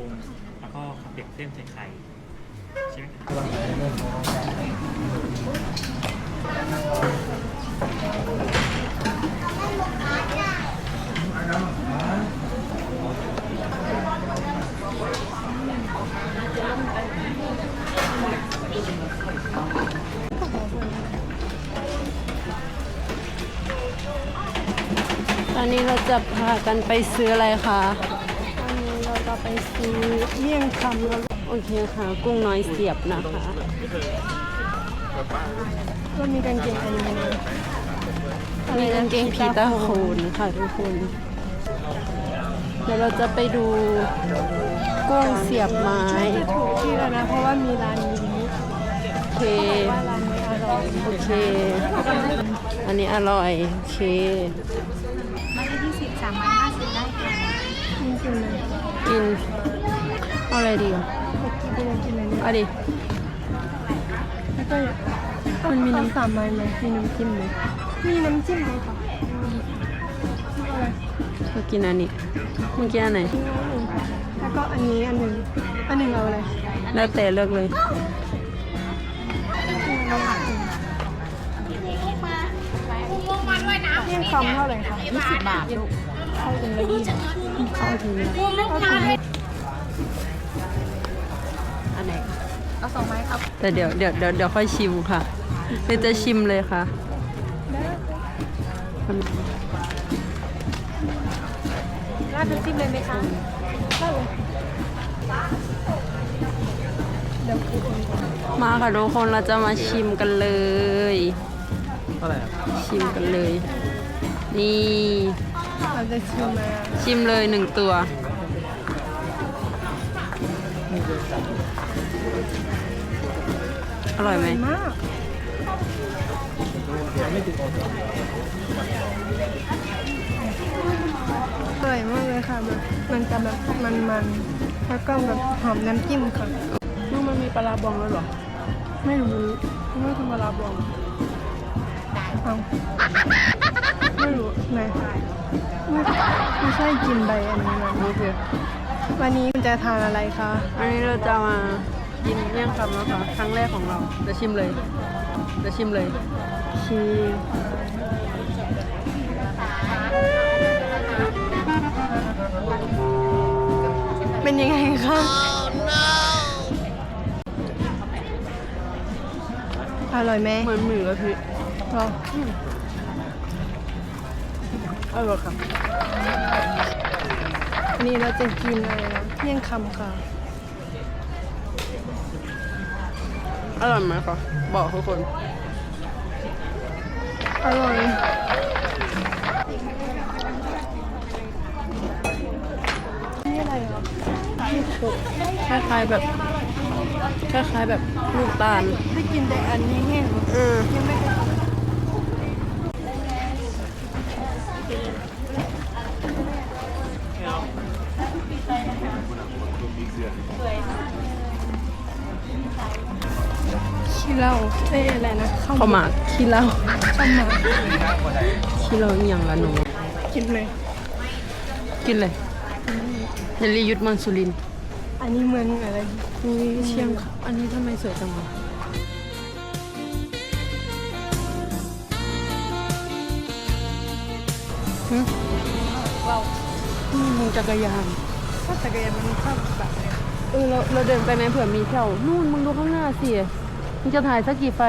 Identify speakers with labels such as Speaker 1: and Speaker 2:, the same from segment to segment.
Speaker 1: ง แล้วก็ข้าวเปียกเส้นใส่ไข่ใช่ไหมครับ
Speaker 2: ตอนนี้เราจะพากันไปซื้ออะไรคะ
Speaker 3: เราจะไปซื้อเมี่ยงคำแล้ว
Speaker 2: โอเคค่ะ กุ้งน้อยเสียบนะคะ
Speaker 3: ก็มีกางเกงอันนี้นะ
Speaker 2: มีกางเกงพีตาโคนค่ะทุกคนเดี๋ยวเราจะไปดูกุ้งเสียบไม้
Speaker 3: จะถูกที่แล้วนะ เพราะว่ามีร้านนี้
Speaker 2: โอเค
Speaker 3: ว่าร้านนี้อร่อย
Speaker 2: โอเค อันนี้อร่อย โอเค
Speaker 4: มาได้ที่สิบสามร้อยห้าสิบได้ค่ะ
Speaker 3: จริงๆเลย
Speaker 2: กินเอาอะไรดีอะ
Speaker 3: กินไปเลยกินเลยเนี่ย
Speaker 2: เอาดิ
Speaker 3: แล้วก็มันมีน้ำสามไม้ไหมมีน้ำจิ้มไหมมีน้ำจิ้มไหมคะอะไร
Speaker 2: เรากินอันนี้มึงกินอันไหน
Speaker 3: นี่อันหนึ่งค่ะแล้วก็อันนี้อันหนึ่งอันหนึ่งเอาอะไร
Speaker 2: แล้วแต่เลือกเลย
Speaker 3: เมี่ยงคำเท่าไหร่คะ
Speaker 4: ยี่สิบบาทลูก
Speaker 3: เข้ากันเลยยี่สิบ
Speaker 2: เข้าถึงอันไหน
Speaker 4: เอาสองไม้ครับ
Speaker 2: แต่เดี๋ยวเดี๋ยวเดี๋ยวเดี๋ยวค่อยชิมค่ะเดี๋ยวจะชิมเลยค่ะ
Speaker 3: ราดน้ำจิ้มเลยไหมคะได้เลยเดี๋ยวกูโอนก่อน
Speaker 2: มาค่ะทุกคนเราจะมาชิมกันเลย ชิมกันเลย นี่
Speaker 3: เราจะชิมมา
Speaker 2: ชิมเลยหนึ่งตัว อร่อยไหม
Speaker 3: มากอร่อยมากเลยค่ะ มันมันจะแบบมันๆแล้วก็แบบหอมน้ำจิ้มค่ะ
Speaker 2: ลูกมันมีปลาร้าบองแล้วเหรอ
Speaker 3: ไม่รู้ไม่ทำมาลาบองเอา ไม่รู้ไหนไม่ไม่ใช่กินใบอันนี้มัน
Speaker 2: โอเค
Speaker 3: วันนี้คุณจะทานอะไรคะ
Speaker 2: อันนี้เราจะมากินเมี่ยงคำแล้วค่ะครั้งแรกของเราจะชิมเลยจะชิมเลย
Speaker 3: ชีเป็นยังไงคะ อร่อยไหม
Speaker 2: เหมือนหมี่กะทิ
Speaker 3: อ๋อ
Speaker 2: อร่อยค่ะ
Speaker 3: อันนี้เราจะกินอะไรนะเมี่ยงคำค่ะ
Speaker 2: อร่อยไหมคะ บอกทุกคน
Speaker 3: อร่อย นี่อะไรเหรอนี่สุก
Speaker 2: คล้ายๆแบบ คล้ายๆแบบลูกตาล
Speaker 3: ได้กินแต่อันนี้แห้งเหรอ
Speaker 2: เออ
Speaker 3: ยังไม่ได้ ขี้เหล้าเอ้ยอะไรนะ
Speaker 2: ข้าวหมากขี้เหล้า
Speaker 3: ข้าวหมาก
Speaker 2: ขี้เหล้าอหย่างละหนู
Speaker 3: กินเลย
Speaker 2: กินเลยเฮลิยุทธมังสุรินทร์
Speaker 3: อันนี้เมืองอะไร
Speaker 2: อุ้ยเชียงค่ะอันนี้ทำไมสวยจังวะหึนี่มึงจักรยาน
Speaker 3: ก็จักรยานมันชอบแบบเนี้ย
Speaker 2: เออเราเราเดินไปไหมเผื่อมีแถวนู่นมึงดูข้างหน้าสิมึงจะถ่ายสักกี่ไฟ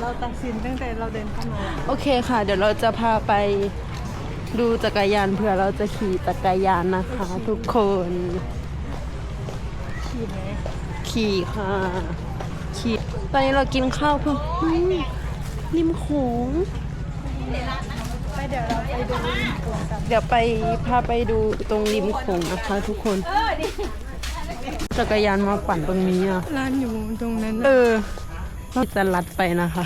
Speaker 3: เราตัดสินตั้งแต่เราเดินเข้ามา
Speaker 2: โอเคค่ะ เดี๋ยวเราจะพาไปดูจักรยานเผื่อเราจะขี่จักรยานนะคะทุกคน
Speaker 3: ขี่ไหม
Speaker 2: ขี่ค่ะขี่ตอนนี้เรากินข้าวเพิ่งอุ๊ยริมโขง
Speaker 3: ไป เดี๋ยวเราไปดูตัวกัน
Speaker 2: เดี๋ยวไปพาไปดูตรงริมโขงนะคะทุกคน จักรยานมาปั่นตรงนี้อะ
Speaker 3: ร้านอยู่ตรงนั้น
Speaker 2: เอ
Speaker 3: น่ะ
Speaker 2: อเราจะลัดไปนะคะ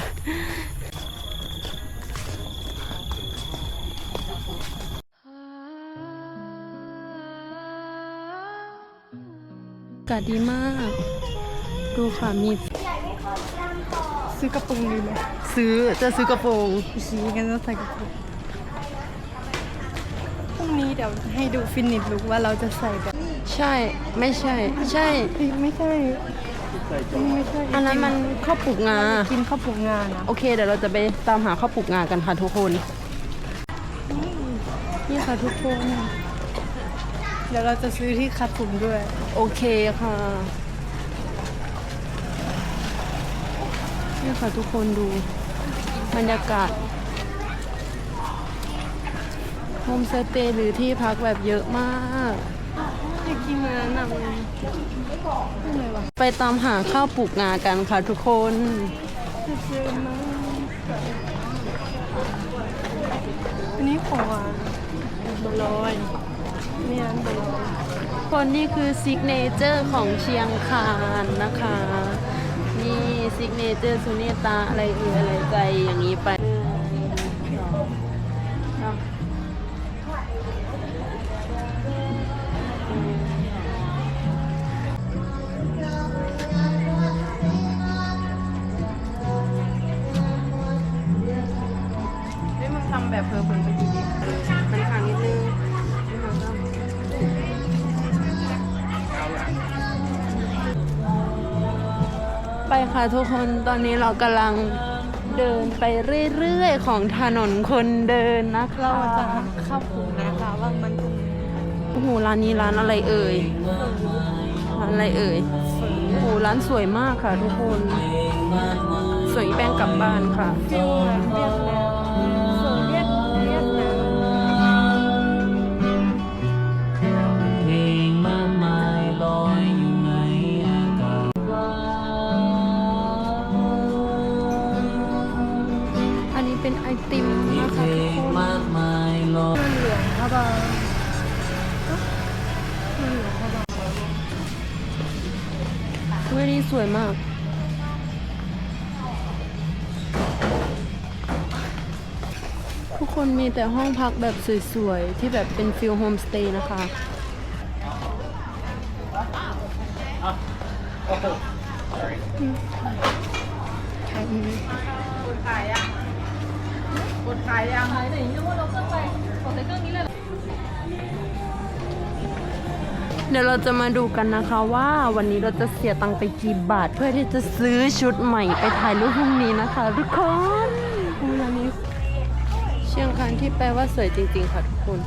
Speaker 2: อากาศดีมาก ดูค่ะมี
Speaker 3: ซื้อกระปุกดีไหม
Speaker 2: ซื้อจะซื้อกระโปรง
Speaker 3: ชี้กันแล้วใส่กระปุกพรุ่ง นี้เดี๋ยวให้ดูฟินิชลุกว่าเราจะใส่แบบ
Speaker 2: ใช่ ไม่ใช่ ใช่
Speaker 3: ไม่ใช่ไม่ใช่
Speaker 2: อันนั้นมันข้าวปลูกงา
Speaker 3: กินข้าวปลูกงานะ
Speaker 2: โอเคเดี๋ยวเราจะไปตามหาข้าวปลูกงากันค่ะทุกคน นี่ค่ะทุกคน
Speaker 3: เดี๋ยวเราจะซื้อที่คัดผมด้วย
Speaker 2: โอเคค่ะนี่ค่ะทุกคนดูบรรยากาศ โฮมสเตย์หรือที่พักแบบเยอะมาก
Speaker 3: อยากกินอันนั้นอะมันอะไรวะ
Speaker 2: ไปตามหาข้าวปลูกงากันค่ะทุกคน
Speaker 3: จะเจอมั้งอันนี้ของหวานบัวลอยนี่อันบัวลอย
Speaker 2: คนนี่คือซิกเนเจอร์ของเชียงคานนะคะ นี่ซิกเนเจอร์สุเนตาอะไรเอ่ยอะไรใจอย่างนี้ไป ค่ะทุกคนตอนนี้เรากำลังเดินไปเรื่อยๆ ของถนนคนเดินนะคะ
Speaker 3: เราจะเข้าปลูกนะคะว่ามันตรงนี้
Speaker 2: โอ้โหร้านนี้ร้านอะไรเอ่ยร้านอะไรเอ่ยโอ้โหร้านสวยมากค่ะทุกคนสวยแป้งกลับบ้านค่ะ
Speaker 3: ฟิลเหมือนเวี มันเหลืองเว
Speaker 2: นี้สวยมาก ทุกคนมีแต่ห้องพักแบบสวย ๆ ที่แบบเป็นฟิลโฮมสเตย์นะคะ
Speaker 3: ใช่อืม
Speaker 2: เดี๋ยวเราจะมาดูกันนะคะว่าวันนี้เราจะเสียตังค์ไปกี่บาท เพื่อที่จะซื้อชุดใหม่ไปถ่ายรูปพรุ่งนี้นะคะ ทุกคน
Speaker 3: อันนี้
Speaker 2: เชียงคานที่แปลว่าสวยจริง ๆ ค่ะทุกคน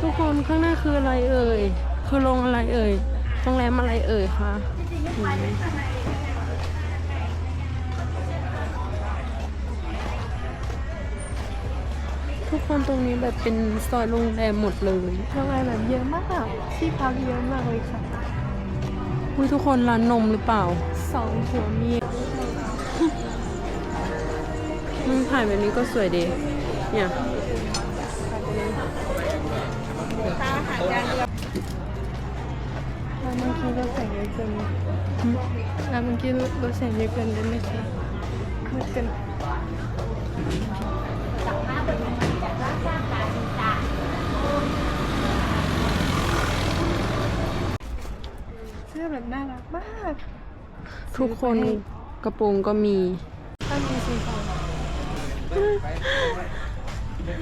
Speaker 2: ทุกคนข้างหน้าคืออะไรเอ่ย คือโรงอะไรเอ่ยโรงแรมอะไรเอ่ยคะ คนตรงนี้แบบเป็นซอยโรงแรมหมดเลย
Speaker 3: โรงแรมแบบเยอะมากที่พักเยอะมากเลยค่ะ
Speaker 2: อุ้ยทุกคนร้านนมหรือเปล่า
Speaker 3: สองผัวเมีย
Speaker 2: อืมถ่ายแบบนี้ก็สวยดี เนี่ย
Speaker 3: แล้วเมื่อกี้เราแสงเยอะเกิน
Speaker 2: อืม
Speaker 3: แล้วเมื่อกี้เราแสงเยอะเกินได้ไหมคะมืดเกิน เสื้อแบบน่ารักมาก
Speaker 2: ทุกคนกระโปรงก็มี
Speaker 3: ตั้งมีสีขาว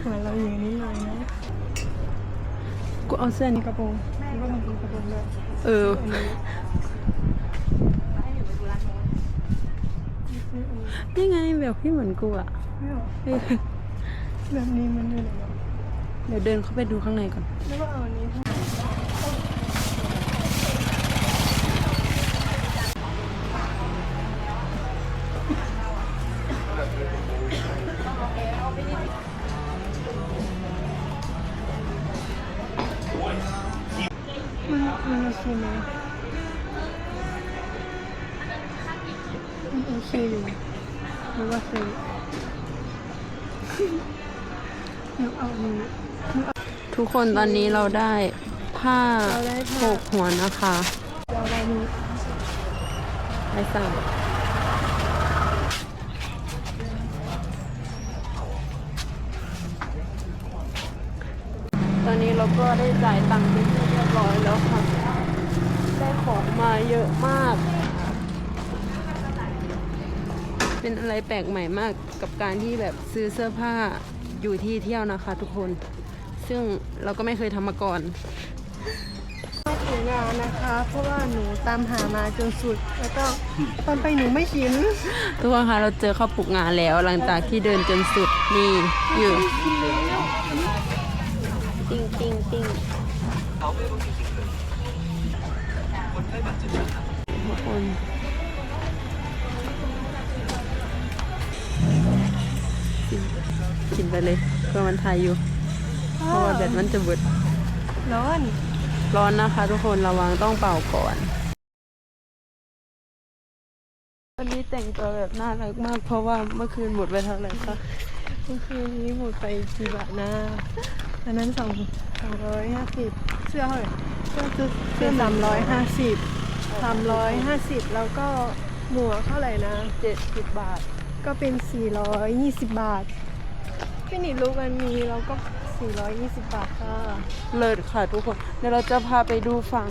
Speaker 3: เหมือนเราอยู่นี่เลยนะ
Speaker 2: กูเอาเสื้อ
Speaker 3: มี
Speaker 2: นี้
Speaker 3: กระโปรงแล้วก็มันมีกระโปรงด้วย
Speaker 2: เออ
Speaker 3: อันนี้
Speaker 2: นี่ไงแบบพี่เหมือนกูอะ
Speaker 3: ไม่เอา
Speaker 2: เออ
Speaker 3: แบบนี้มันอยู่ไหนวะ
Speaker 2: เดี๋ยวเดินเข้าไปดูข้างในก่อน
Speaker 3: แล้วก็เอาอันนี้มั มันโอเคไหมมันโอเคอยู่หรือว่าเคยหนูเอาอันนี้
Speaker 2: ทุกคนตอนนี้เราได้ผ้า
Speaker 3: เราได้ผ้า
Speaker 2: โปกหัวนะคะ
Speaker 3: เอาอันนี้
Speaker 2: ไปสั่ง ตอนนี้เราก็ได้จ่ายตังค์ไปที่เรียบร้อยแล้วค่ะ ได้ของมาเยอะมาก เป็นอะไรแปลกใหม่มากกับการที่แบบซื้อเสื้อผ้าอยู่ที่เที่ยวนะคะทุกคนเซซึ่งเราก็ไม่เคยทำมาก่อน
Speaker 3: เข้าถึงงานนะคะ เพราะว่าหนูตามหามาจนสุด แล้วก็ตอนไปหนูไม่ชิน
Speaker 2: ทุกคนคะเราเจอข้าวปลุกงานแล้วหลังจากที่เดินจนสุดนี่อยู่ติ้ ทุกคนกินกินไปเลยเพื่อมันทายอยู่ เพราะว่าแบตมันจะเบิด
Speaker 3: ร้อน
Speaker 2: ร้อนนะคะ ทุกคนระวังต้องเป่าก่อนวันนี้แต่งตัวแบบน่ารักมาก เพราะว่าเมื่อคืนหมดไปเท่าไหร่คะ
Speaker 3: เมื่อคืนนี้หมดไปกี่บาทนะ อันนั้นสองสองร้อยห้าสิบเสื้อเท่าไหร่เสื้อคือเสื้อสามร้อยห้าสิบสามร้อยห้าสิบแล้วก็หมวกเท่าไหร่นะ
Speaker 2: เจ็ดสิบบาท
Speaker 3: ก็เป็นสี่ร้อยยี่สิบบาทพี่หนิลูกอันนี้เราก็สี่ร้อยยี่สิบบาทค่ะ
Speaker 2: เลิศค่ะทุกคนเดี๋ยวเราจะพาไปดูฝั่ง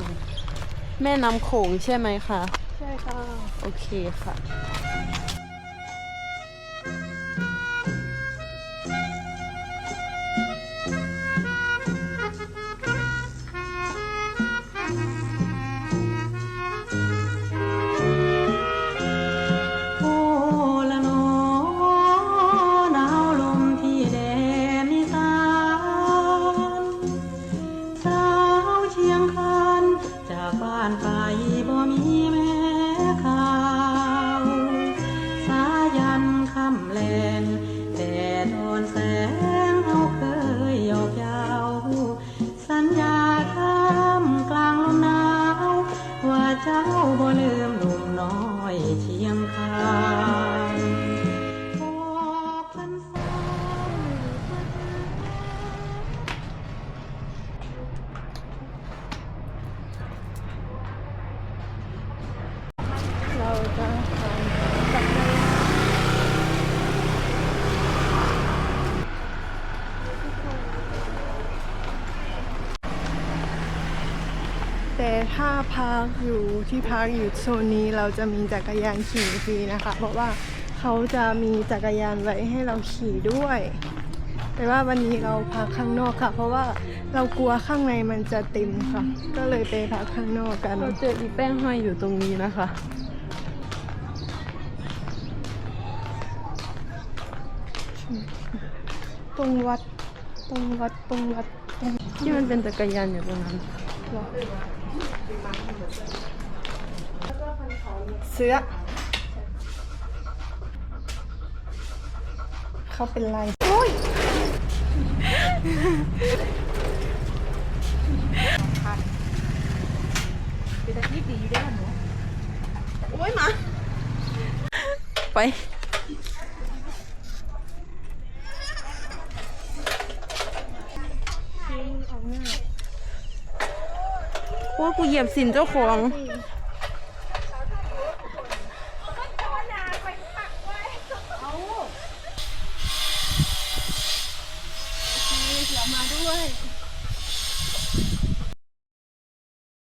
Speaker 2: แม่น้ำโขงใช่ไหมคะ
Speaker 3: ใช่ค่ะ
Speaker 2: โอเคค่ะ
Speaker 1: แต่
Speaker 3: ถ้าพักอยู่ที่พักอยู่โซนนี้เราจะมีจักรยานขี่ฟรีนะคะ เพราะว่าเขาจะมีจักรยานไว้ให้เราขี่ด้วย แต่ว่าวันนี้เราพักข้างนอกค่ะ เพราะว่าเรากลัวข้างในมันจะเต็มค่ะ ก็เลยไปพักข้างนอกกัน
Speaker 2: เราเจออีแป้งห้อยอยู่ตรงนี้นะคะ
Speaker 3: ตรงวัดตรงวัดตรงวัดตรง
Speaker 2: ที่มันเป็นจักรยานอยู่ตรงนั้น
Speaker 3: เสื้อ เขาเป็นไรโอ้ย
Speaker 2: ไป
Speaker 3: ออกหน้า
Speaker 2: โอ้ย กูเหยียบสินเจ้าของ